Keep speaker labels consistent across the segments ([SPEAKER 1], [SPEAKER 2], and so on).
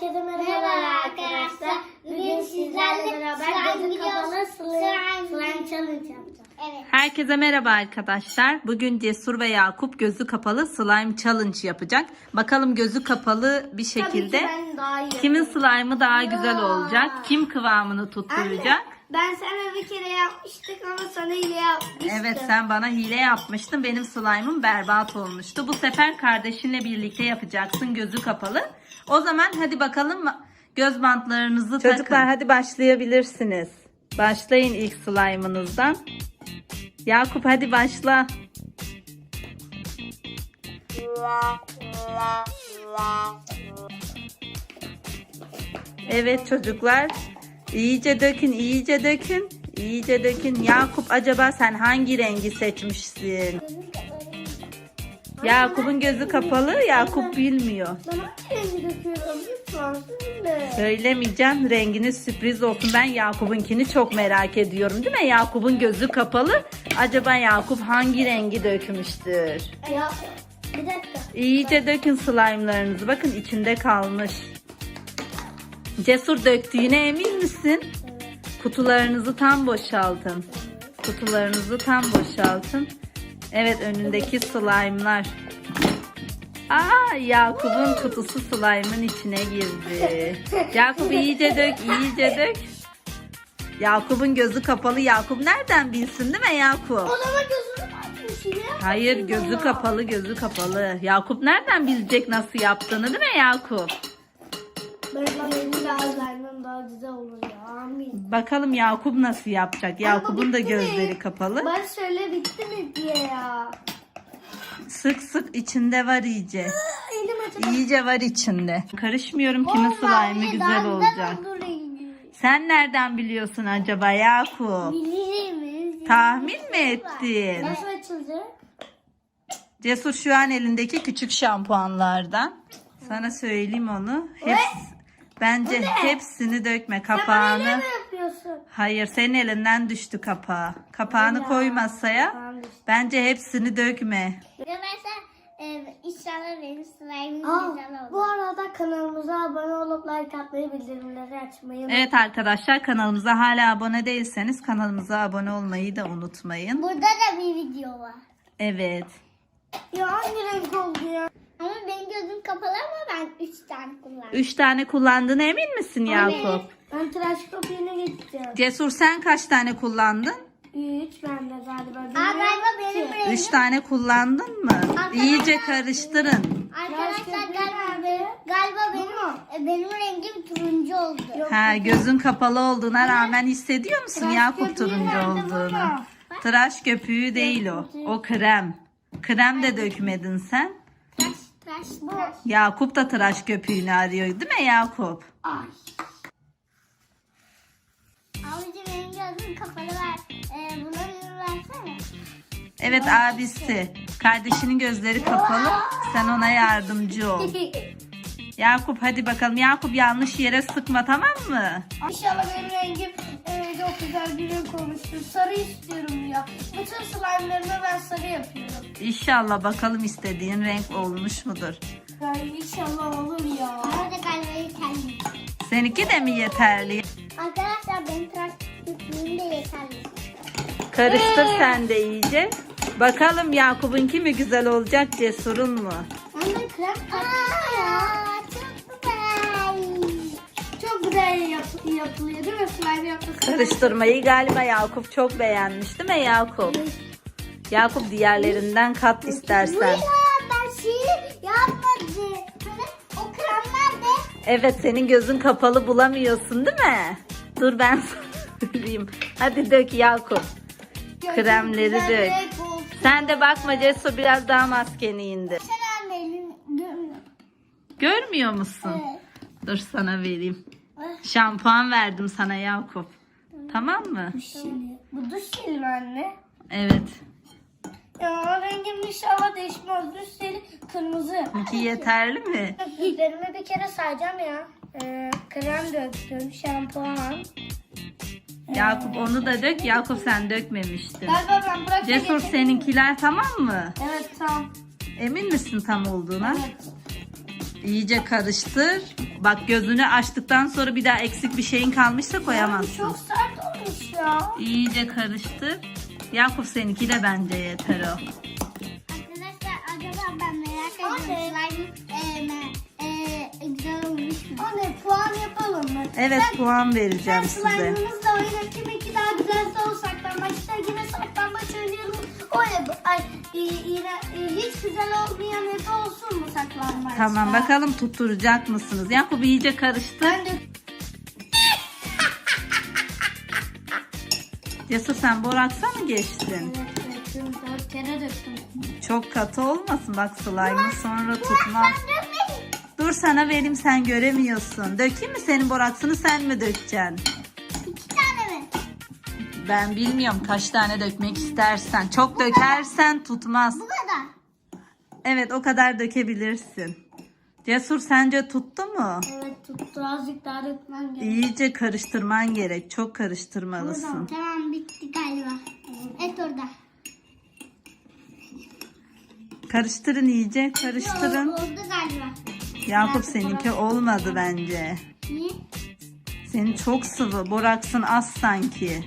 [SPEAKER 1] Herkese merhabalar arkadaşlar. Bugün sizlerle beraber gözü kapalı slime, challenge yapacağız. Evet.
[SPEAKER 2] Herkese merhaba arkadaşlar. Bugün Cesur ve Yakup gözü kapalı slime challenge yapacak. Bakalım gözü kapalı bir şekilde kimin slime'ı daha güzel olacak? Kim kıvamını tutturacak?
[SPEAKER 1] Ben sana bir kere yapmıştık ama sana hile yapmıştım.
[SPEAKER 2] Evet sen bana hile yapmıştın. Benim slime'ım berbat olmuştu. Bu sefer kardeşinle birlikte yapacaksın gözü kapalı. O zaman hadi bakalım göz bantlarınızı takın. Çocuklar hadi başlayabilirsiniz. Başlayın ilk slime'ınızdan. Yakup hadi başla. Evet çocuklar. İyice dökün, iyice dökün. İyice dökün. Yakup acaba sen hangi rengi seçmişsin? Yakup'un gözü kapalı. Yakup bilmiyor. Söylemeyeceğim. Renginiz sürpriz olsun. Ben Yakup'unkini çok merak ediyorum. Değil mi? Yakup'un gözü kapalı. Acaba Yakup hangi rengi dökmüştür?
[SPEAKER 1] Ya bir dakika.
[SPEAKER 2] İyice dökün slime'larınızı. Bakın içinde kalmış. Cesur döktüğüne emin misin? Kutularınızı tam boşaltın. Kutularınızı tam boşaltın. Evet önündeki slime'lar. Aa Yakup'un kutusu slime'ın içine girdi. Yakup iyice dök, iyice dök. Yakup'un gözü kapalı. Yakup nereden bilsin değil mi Yakup?
[SPEAKER 1] O zaman gözünü açmış yine.
[SPEAKER 2] Hayır gözü kapalı gözü kapalı. Yakup nereden bilecek nasıl yaptığını değil mi Yakup?
[SPEAKER 1] Böyle benim daha benden daha güzel olur ya. Amin.
[SPEAKER 2] Bakalım Yakup nasıl yapacak. Yakup'un da
[SPEAKER 1] bitti mi?
[SPEAKER 2] gözleri kapalı.
[SPEAKER 1] Ben söyle bitti mi diye ya.
[SPEAKER 2] Sık sık içinde var iyice.
[SPEAKER 1] Elim.
[SPEAKER 2] İyice var içinde. Karışmıyorum kimin slime'ı güzel olacak. Sen nereden biliyorsun acaba Yakup?
[SPEAKER 1] Biliriz.
[SPEAKER 2] Tahmin mi ettin?
[SPEAKER 1] Nasıl açıldı?
[SPEAKER 2] Cesur şu an elindeki küçük şampuanlardan. Sana söyleyeyim onu. Hepsi, bence hepsini dökme kapağını.
[SPEAKER 1] yapıyorsun?
[SPEAKER 2] Hayır senin elinden düştü kapağı. Kapağını
[SPEAKER 1] Ya.
[SPEAKER 2] koy masaya. Bence hepsini dökme.
[SPEAKER 3] Arkadaşlar e, inşallah benim slime'ım
[SPEAKER 1] Aa,
[SPEAKER 3] güzel olur.
[SPEAKER 1] bu arada kanalımıza abone olup like atmayı, bildirimleri açmayı
[SPEAKER 2] Evet arkadaşlar kanalımıza hala abone değilseniz kanalımıza abone olmayı da unutmayın.
[SPEAKER 3] Burada da bir video var.
[SPEAKER 2] Evet.
[SPEAKER 1] Ya hangi renk oldu ya?
[SPEAKER 3] Ama benim gözüm kapalı ama ben 3 tane kullandım.
[SPEAKER 2] Üç tane kullandığına emin misin Yakup?
[SPEAKER 1] Ben tıraş kopyana geçeceğim.
[SPEAKER 2] Cesur sen kaç tane kullandın?
[SPEAKER 1] Üç bende galiba.
[SPEAKER 3] Aa galiba benim rengim.
[SPEAKER 2] Üç tane kullandın mı? İyice karıştırın.
[SPEAKER 3] Arkadaşlar galiba, benim, galiba benim, e, benim rengim turuncu oldu.
[SPEAKER 2] Ha gözün kapalı olduğuna rağmen hissediyor musun
[SPEAKER 1] Tıraş
[SPEAKER 2] Yakup turuncu olduğunu? Tıraş köpüğü değil o. O krem. Krem de dökmedin sen.
[SPEAKER 3] Tıraş tıraş.
[SPEAKER 2] Yakup da tıraş köpüğünü arıyor değil mi Yakup?
[SPEAKER 1] Ay.
[SPEAKER 3] Abici benim gözüm kapalı var. E, buna bir versene.
[SPEAKER 2] Evet abisi. Kardeşinin gözleri kapalı. Sen ona yardımcı ol. Yakup hadi bakalım. Yakup yanlış yere sıkma tamam mı?
[SPEAKER 1] İnşallah benim rengim e, çok güzel bir renk olmuştur. Sarı istiyorum ya. Bütün slime'larımı ben sarı yapıyorum.
[SPEAKER 2] İnşallah bakalım istediğin renk olmuş mudur?
[SPEAKER 1] Yani inşallah olur ya.
[SPEAKER 3] Bana da galiba yeterli.
[SPEAKER 2] Seninki de mi yeterli?
[SPEAKER 3] Arkadaşlar benim tıraş köpüğüm de yeterli.
[SPEAKER 2] Karıştır sen de iyice. Bakalım Yakup'unki mi güzel olacak Cesur'un mu?
[SPEAKER 1] Ben de krem
[SPEAKER 3] Güzel
[SPEAKER 1] yap yapılıyor değil mi? Slime yapması.
[SPEAKER 2] Karıştırmayı galiba Yakup çok beğenmiş değil mi Yakup? Yakup diğerlerinden kat istersen.
[SPEAKER 3] Ben şey yapmadım. O kremler de
[SPEAKER 2] Evet senin gözün kapalı bulamıyorsun değil mi? Dur ben söyleyeyim. Hadi dök Yakup. Kremleri dök. Sen de bakma Cesur biraz daha maskeni indir.
[SPEAKER 3] Görmüyor
[SPEAKER 2] musun?
[SPEAKER 3] Evet.
[SPEAKER 2] Dur sana vereyim. Şampuan verdim sana Yakup. Tamam mı?
[SPEAKER 1] Bu duş jeli mi anne?
[SPEAKER 2] Evet.
[SPEAKER 1] Ya rengim inşallah değişmez. Duş jeli kırmızı.
[SPEAKER 2] İki yeterli mi?
[SPEAKER 1] İllerimi bir kere sayacağım ya. Ee, krem döktüm, şampuan.
[SPEAKER 2] Yakup onu da dök. Yakup sen dökmemiştin.
[SPEAKER 1] Galiba ben bırak.
[SPEAKER 2] Cesur seninkiler tamam mı?
[SPEAKER 1] Evet tamam.
[SPEAKER 2] Emin misin tam olduğuna?
[SPEAKER 1] Evet.
[SPEAKER 2] İyice karıştır. Bak gözünü açtıktan sonra bir daha eksik bir şeyin kalmışsa koyamazsın.
[SPEAKER 1] çok sert olmuş ya.
[SPEAKER 2] İyice karıştır. Yakup seninki de bence yeter o.
[SPEAKER 3] Arkadaşlar acaba ben merak ediyorum. Slime e, e, güzel olmuş mu?
[SPEAKER 1] Anne puan yapalım mı?
[SPEAKER 2] Evet
[SPEAKER 1] Sen-
[SPEAKER 2] puan vereceğim size.
[SPEAKER 1] slime'ımızla oynayıp kiminki daha güzelse o saklambaç. İşte yine saklambaç O ya ay e, e, hiç güzel olmayan hep olsun mu saklambaç?
[SPEAKER 2] Tamam bakalım tutturacak mısınız? Yakup iyice karıştır.
[SPEAKER 1] Ben de
[SPEAKER 2] Cesur sen boraksa mı geçtin?
[SPEAKER 1] Evet, döktüm, dört kere döktüm.
[SPEAKER 2] Çok katı olmasın bak slime'ı sonra tutmaz. Dur sana vereyim sen göremiyorsun. Dökeyim mi senin boraksını sen mi dökeceksin? Ben bilmiyorum kaç tane dökmek istersen. Çok dökersen tutmaz.
[SPEAKER 3] Bu kadar.
[SPEAKER 2] Evet o kadar dökebilirsin. Cesur sence tuttu mu?
[SPEAKER 1] Evet tuttu azıcık daha dökmem gerek.
[SPEAKER 2] İyice karıştırman gerek. Çok karıştırmalısın.
[SPEAKER 3] Tamam bitti galiba. Et orada.
[SPEAKER 2] Karıştırın iyice karıştırın.
[SPEAKER 3] Oldu galiba.
[SPEAKER 2] Yakup seninki olmadı bence.
[SPEAKER 3] Niye?
[SPEAKER 2] Senin çok sıvı. Boraksın az sanki.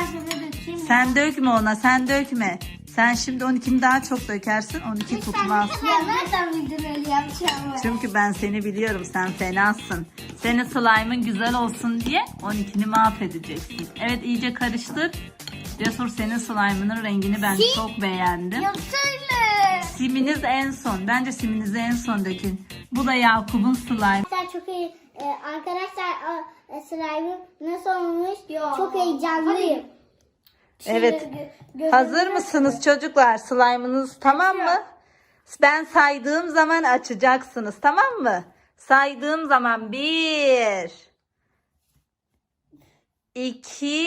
[SPEAKER 1] Ben dökeyim.
[SPEAKER 2] Sen dökme ona sen dökme. Sen şimdi 12'ni daha çok dökersin 12 tutmaz.
[SPEAKER 1] Ya nereden bildin öyle yapacağımı?
[SPEAKER 2] Çünkü ben seni biliyorum sen fenasın. Senin slime'ın güzel olsun diye 12'ni mahvedeceksin. Evet iyice karıştır. Cesur senin slime'ının rengini ben çok beğendim.
[SPEAKER 1] Yapsana.
[SPEAKER 2] Siminiz en son. Bence siminizi en son dökün. Bu da Yakup'un slime.
[SPEAKER 3] Arkadaşlar çok iyi. Ee, arkadaşlar slime'ım nasıl olmuş? Çok heyecanlıyım.
[SPEAKER 2] Evet.
[SPEAKER 1] Gö- gözümü-
[SPEAKER 2] Hazır mısınız çocuklar? Slime'ınız tamam mı? Ben saydığım zaman açacaksınız tamam mı? Saydığım zaman bir, iki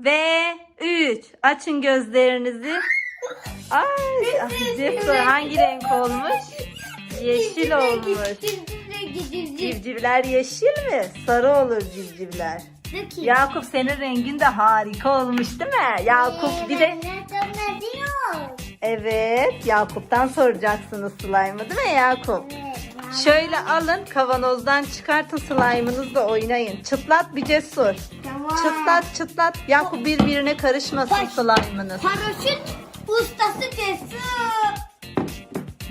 [SPEAKER 2] ve üç. Açın gözlerinizi. Ay, ay Cesur hangi renk olmuş? Yeşil olmuş. Civcivler yeşil mi? Sarı olur civcivler.
[SPEAKER 3] Dökeyim.
[SPEAKER 2] Yakup senin rengin de harika olmuş değil mi? Yakup bir de
[SPEAKER 3] Ben diyor.
[SPEAKER 2] evet Yakup'tan soracaksınız slime'ı değil mi Yakup?
[SPEAKER 3] Evet.
[SPEAKER 2] Şöyle alın kavanozdan çıkartın slime'ınızla oynayın. Çıtlat bir cesur.
[SPEAKER 1] Tamam.
[SPEAKER 2] Çıtlat çıtlat. Yakup birbirine karışmasın slime'ınız.
[SPEAKER 1] Paraşüt ustası cesur.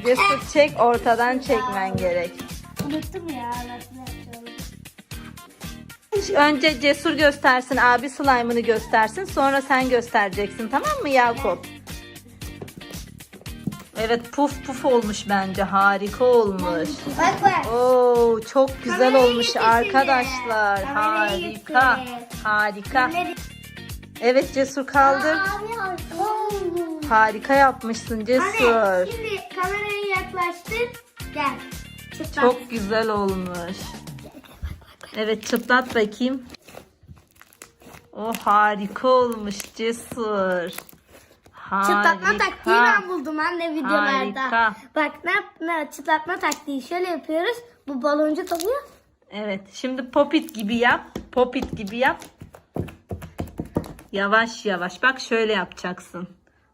[SPEAKER 2] Cesur çek ortadan çekmen gerek.
[SPEAKER 1] Unuttum ya nasıl yapacağımı.
[SPEAKER 2] Önce cesur göstersin abi slime'ını göstersin sonra sen göstereceksin tamam mı Yakup? Evet puf puf olmuş bence harika olmuş.
[SPEAKER 1] Bak bak.
[SPEAKER 2] Oo çok güzel
[SPEAKER 1] Kamerayı
[SPEAKER 2] olmuş arkadaşlar.
[SPEAKER 1] Kamerayı
[SPEAKER 2] Harika.
[SPEAKER 1] getir.
[SPEAKER 2] Harika. Evet Cesur kaldır.
[SPEAKER 3] Abi harika oldu.
[SPEAKER 2] Harika yapmışsın
[SPEAKER 1] Anne
[SPEAKER 2] Cesur.
[SPEAKER 1] şimdi kamerayı yaklaştır. Gel. Çıtlat.
[SPEAKER 2] Çok güzel olmuş. Evet çıtlat bakayım. O harika olmuş Cesur.
[SPEAKER 1] Çıtlatma
[SPEAKER 2] Harika.
[SPEAKER 1] taktiği ben buldum anne videolarda.
[SPEAKER 2] Harika.
[SPEAKER 1] Bak ne ne çıtlatma taktiği şöyle yapıyoruz. Bu baloncuk oluyor.
[SPEAKER 2] Evet şimdi popit gibi yap. Popit gibi yap. Yavaş yavaş. Bak şöyle yapacaksın.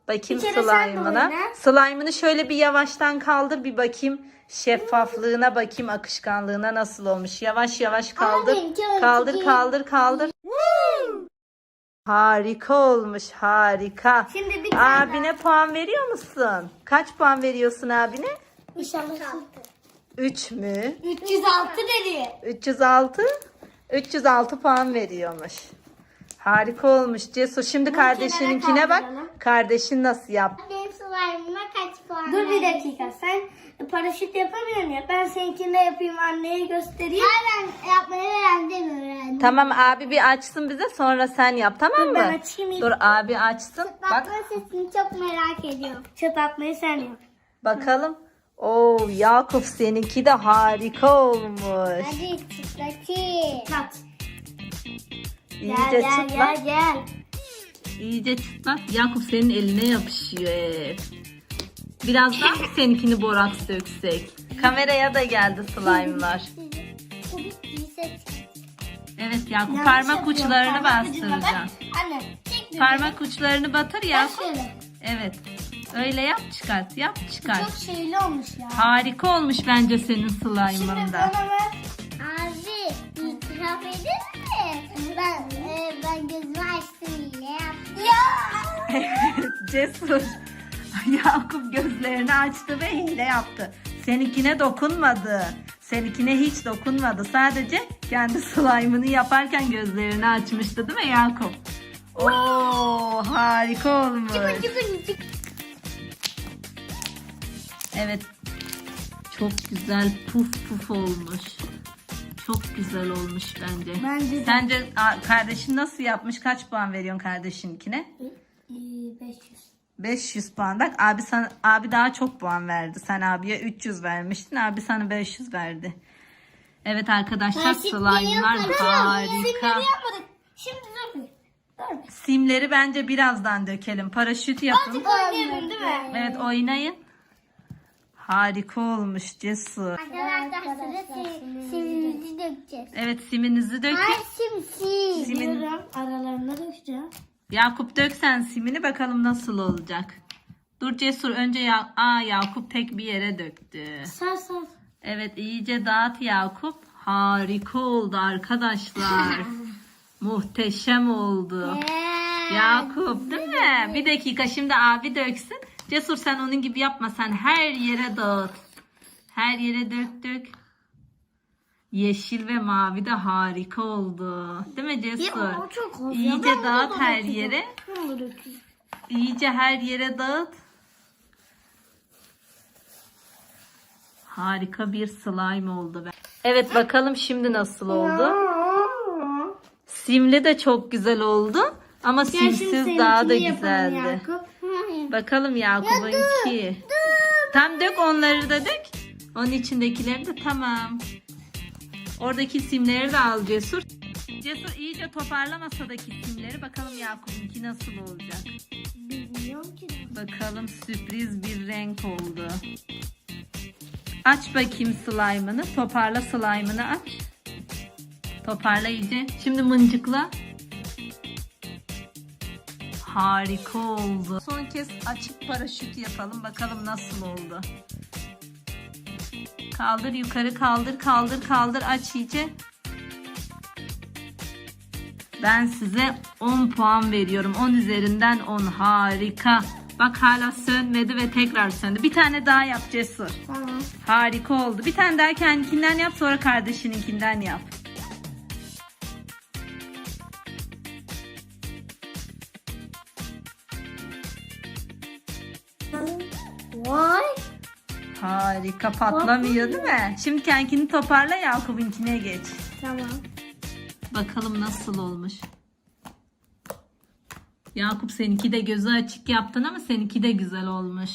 [SPEAKER 2] Bakayım slime'ına. Slime'ını şöyle bir yavaştan kaldır bir bakayım. Şeffaflığına bakayım akışkanlığına nasıl olmuş. Yavaş yavaş kaldır. Kaldır kaldır kaldır. Harika olmuş harika.
[SPEAKER 1] Şimdi bir tane
[SPEAKER 2] Abine puan veriyor musun? Kaç puan veriyorsun abine?
[SPEAKER 1] İnşallah.
[SPEAKER 2] 3 mü?
[SPEAKER 1] 306 dedi.
[SPEAKER 2] 306 306 puan veriyormuş. Harika olmuş Cesur. Şimdi kardeşininkine
[SPEAKER 1] kenara
[SPEAKER 2] bak.
[SPEAKER 1] kaldıralım.
[SPEAKER 2] Kardeşin nasıl yaptı?
[SPEAKER 3] Benim slime'ıma kaç puan
[SPEAKER 1] Dur bir
[SPEAKER 3] verdin?
[SPEAKER 1] dakika sen paraşüt yapamıyorsun ya. Ben seninkini de yapayım anneye göstereyim.
[SPEAKER 3] Hayır ben yapmayı öğrendim öğrendim.
[SPEAKER 2] Tamam abi bir açsın bize sonra sen yap tamam
[SPEAKER 1] Dur,
[SPEAKER 2] mı?
[SPEAKER 1] ben açayım ilk.
[SPEAKER 2] Dur abi açsın. Bak
[SPEAKER 3] Bakma sesini çok merak ediyorum.
[SPEAKER 1] Çıtlatmayı sen yap.
[SPEAKER 2] bakalım. Oo Yakup seninki de harika olmuş.
[SPEAKER 3] Hadi çıtlatayım.
[SPEAKER 1] Tat.
[SPEAKER 2] İyice
[SPEAKER 1] Gel gel gel gel.
[SPEAKER 2] İyice çıtlat. Yakup senin eline yapışıyor hep. Birazdan mı seninkini boraks döksek? Kameraya da geldi slime'lar. Evet Yakup
[SPEAKER 1] Yanlış
[SPEAKER 2] parmak
[SPEAKER 1] yapıyorum.
[SPEAKER 2] uçlarını
[SPEAKER 1] Parmak ucuna bak.
[SPEAKER 2] bastıracaksın.
[SPEAKER 1] Anne çek bir
[SPEAKER 2] Parmak uçlarını batır
[SPEAKER 1] Bak
[SPEAKER 2] Yakup.
[SPEAKER 1] şöyle.
[SPEAKER 2] Evet. Öyle yap çıkart. Yap çıkart.
[SPEAKER 1] Çok şeyli olmuş ya.
[SPEAKER 2] Harika olmuş bence senin
[SPEAKER 1] Şimdi
[SPEAKER 2] slime'ın da.
[SPEAKER 1] bana ver.
[SPEAKER 3] Abi itiraf edin Ben, e, ben gözümü açtım yine yaptım.
[SPEAKER 1] Ya.
[SPEAKER 2] Evet cesur. Yakup gözlerini açtı ve hile yaptı. Seninkine dokunmadı. Seninkine hiç dokunmadı. Sadece kendi slime'ını yaparken gözlerini açmıştı değil mi Yakup? Oo harika olmuş. Evet. Çok güzel puf puf olmuş. Çok güzel olmuş bence.
[SPEAKER 1] Bence de.
[SPEAKER 2] Sence a, kardeşin nasıl yapmış? Kaç puan veriyorsun kardeşinkine?
[SPEAKER 1] Ee, 500.
[SPEAKER 2] 500 puan. Bak abi sana abi daha çok puan verdi. Sen abiye 300 vermiştin. Abi sana 500 verdi. Evet arkadaşlar slime'lar harika.
[SPEAKER 1] Şimdi dur bir. Dur bir.
[SPEAKER 2] Simleri bence birazdan dökelim. Paraşüt yapın.
[SPEAKER 1] Azıcık oynayalım değil mi?
[SPEAKER 2] Evet oynayın. Harika olmuş cesur.
[SPEAKER 3] Arkadaşlar sıra sim- simimizi dökeceğiz.
[SPEAKER 2] Evet siminizi dökün.
[SPEAKER 3] Ay sim sim.
[SPEAKER 2] Simin,
[SPEAKER 1] Diyorum aralarına dökeceğim.
[SPEAKER 2] Yakup döksen simini bakalım nasıl olacak. Dur cesur önce ya Aa, Yakup tek bir yere döktü.
[SPEAKER 1] Sar sar.
[SPEAKER 2] Evet iyice dağıt Yakup. Harika oldu arkadaşlar. Muhteşem oldu. Yakup değil mi? Bir dakika şimdi abi döksün. Cesur sen onun gibi yapma sen her yere dağıt. Her yere dök dök. Yeşil ve mavi de harika oldu. Değil mi Cesur?
[SPEAKER 1] Ya, çok.
[SPEAKER 2] İyice
[SPEAKER 1] Ben
[SPEAKER 2] dağıt
[SPEAKER 1] da
[SPEAKER 2] her yere. İyice her yere dağıt. Harika bir slime oldu. Evet bakalım şimdi nasıl oldu. Simli de çok güzel oldu. Ama simsiz daha da güzeldi.
[SPEAKER 1] Yakup.
[SPEAKER 2] Bakalım Yakup'unki. Tam dök onları da dök. Onun içindekileri de tamam. Oradaki simleri de al Cesur. Cesur iyice toparla masadaki simleri. Bakalım Yakup'unki nasıl olacak.
[SPEAKER 1] Bilmiyorum ki.
[SPEAKER 2] Bakalım sürpriz bir renk oldu. Aç bakayım slime'ını. Toparla slime'ını aç. Toparla iyice. Şimdi mıncıkla. Harika oldu. Son kez açık paraşüt yapalım. Bakalım nasıl oldu. Kaldır yukarı kaldır kaldır kaldır aç iyice. Ben size 10 puan veriyorum. 10 üzerinden 10 harika. Bak hala sönmedi ve tekrar söndü. Bir tane daha yap Cesur.
[SPEAKER 1] Tamam.
[SPEAKER 2] Harika oldu. Bir tane daha kendikinden yap sonra kardeşininkinden yap.
[SPEAKER 1] Vay.
[SPEAKER 2] Harika patlamıyor değil mi? Şimdi kendini toparla Yakup'unkine geç.
[SPEAKER 1] Tamam.
[SPEAKER 2] Bakalım nasıl olmuş. Yakup seninki de gözü açık yaptın ama seninki de güzel olmuş.